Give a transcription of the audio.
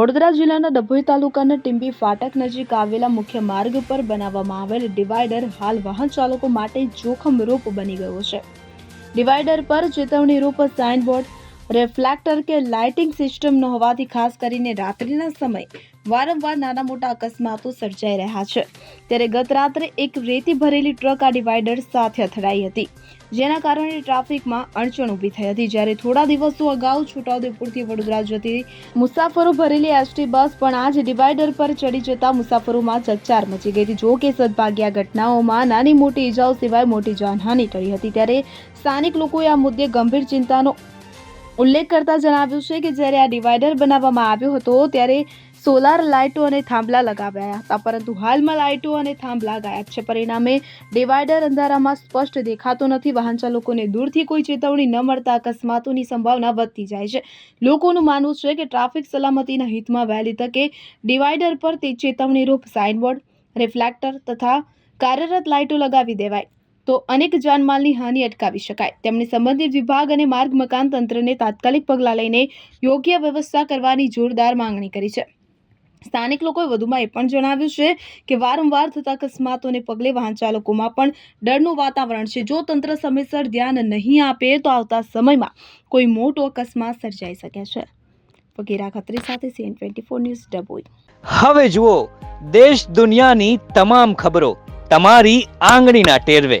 વડોદરા જિલ્લાના ડભોઈ તાલુકાના ટીંબી ફાટક નજીક આવેલા મુખ્ય માર્ગ પર બનાવવામાં આવેલ ડિવાઈડર હાલ વાહન ચાલકો માટે જોખમરૂપ બની ગયો છે. ડિવાઈડર પર ચેતવણીરૂપ સાઇનબોર્ડ રિફ્લેક્ટર કે લાઇટિંગ સિસ્ટમ ન હોવાથી ખાસ કરીને રાત્રિના સમયે વારંવાર નાના મોટા અકસ્માતો સર્જાઈ રહ્યા છે. ત્યારે ગત રાત્રે એક રેતી ભરેલી ટ્રક આ ડિવાઈડર સાથે અથડાઈ હતી. જેના કારણે ટ્રાફિકમાં અડચણ ઊભી થઈ હતી. જ્યારે થોડા દિવસો અગાઉ છોટાઉદેપુરથી વડોદરા જતી મુસાફરો ભરેલી એસટી બસ પણ આ જ ડિવાઈડર પર ચડી જતા મુસાફરોમાં ચકચાર મચી ગઈ હતી. જો કે સદભાગ્યા ઘટનાઓમાં નાની મોટી ઈજાઓ સિવાય મોટી જાનહાનિ ટળી હતી. ત્યારે સ્થાનિક લોકોએ આ મુદ્દે ગંભીર ચિંતાનો ઉલ્લેખ કરતા જણાવ્યું છે કે જ્યારે આ ડિવાઈડર બનાવવામાં આવ્યો હતો, ત્યારે સોલાર લાઇટો અને થાંભલા લગાવ્યા હતા. પરંતુ હાલમાં લાઇટો અને થાંભલા ગાયબ છે. પરિણામે ડિવાઈડર અંધારામાં સ્પષ્ટ દેખાતો નથી. વાહન ચાલકોને દૂરથી કોઈ ચેતવણી ન મળતા અકસ્માતોની સંભાવના વધતી જાય છે. લોકોનું માનવું છે કે ટ્રાફિક સલામતીના હિતમાં વહેલી તકે ડિવાઈડર પર તે ચેતવણીરૂપ સાઇનબોર્ડ, રિફ્લેક્ટર તથા કાર્યરત લાઇટો લગાવી દેવાય. તો અનેક જાનમાલની હાનિ અટકાવી શકાય. તેમણે સંબંધિત વિભાગ અને માર્ગ મકાન તંત્રને તાત્કાલિક પગલાં લઈને યોગ્ય વ્યવસ્થા કરવાની જોરદાર માંગણી કરી છે. સ્થાનિક લોકોએ વધુમાં એ પણ જણાવ્યું છે કે વારંવાર થતા અકસ્માતોને પગલે વાહન ચાલકોમાં પણ ડરનું વાતાવરણ છે. જો તંત્ર સમયસર ધ્યાન નહીં આપે તો આવતા સમયમાં કોઈ મોટો અકસ્માત સર્જાઈ શકે છે. વગેરે ખત્રી સાથે CN twenty four news Dabhoi હવે જુઓ, દેશ દુનિયાની તમામ ખબરો તમારી આંગળીના ટેરવે.